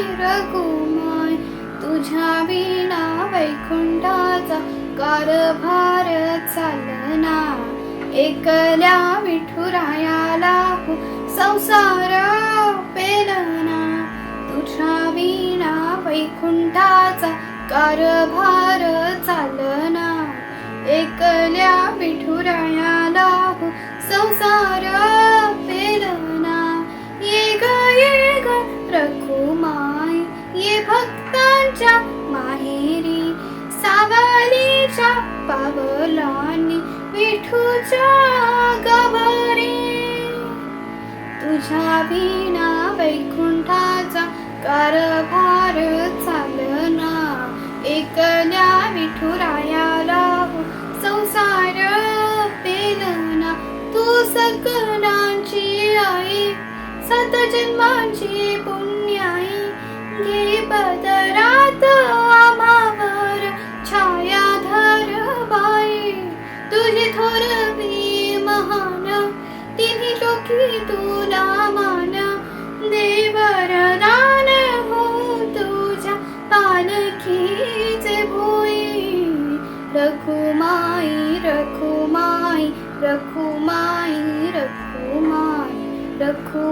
रघुमाय तुझ्या विना वैकुंठाचा कारभार चालना. एकल्या विठुरायाला हो संसार पेलना. तुझ्या विना वैकुंठाचा कारभार चालना. एकल्या विठुरायाला हो संसार विठूच्या पावलानी विठूच्या गवारी तुझ्या विना वैकुंठाचा कारभार चालना. एकल्या विठुरायाला हो संसार पेलना. तू सकलांची आई सत जन्मांची पुण्याई. घे তুলে ধরবি মহানা, তিনি চোখে তুলা মানা। দেবার দান হো তুঝা পালকি যে ভুই রঘু মাই রঘু মাই রঘু মাই রঘু মাই, রঘু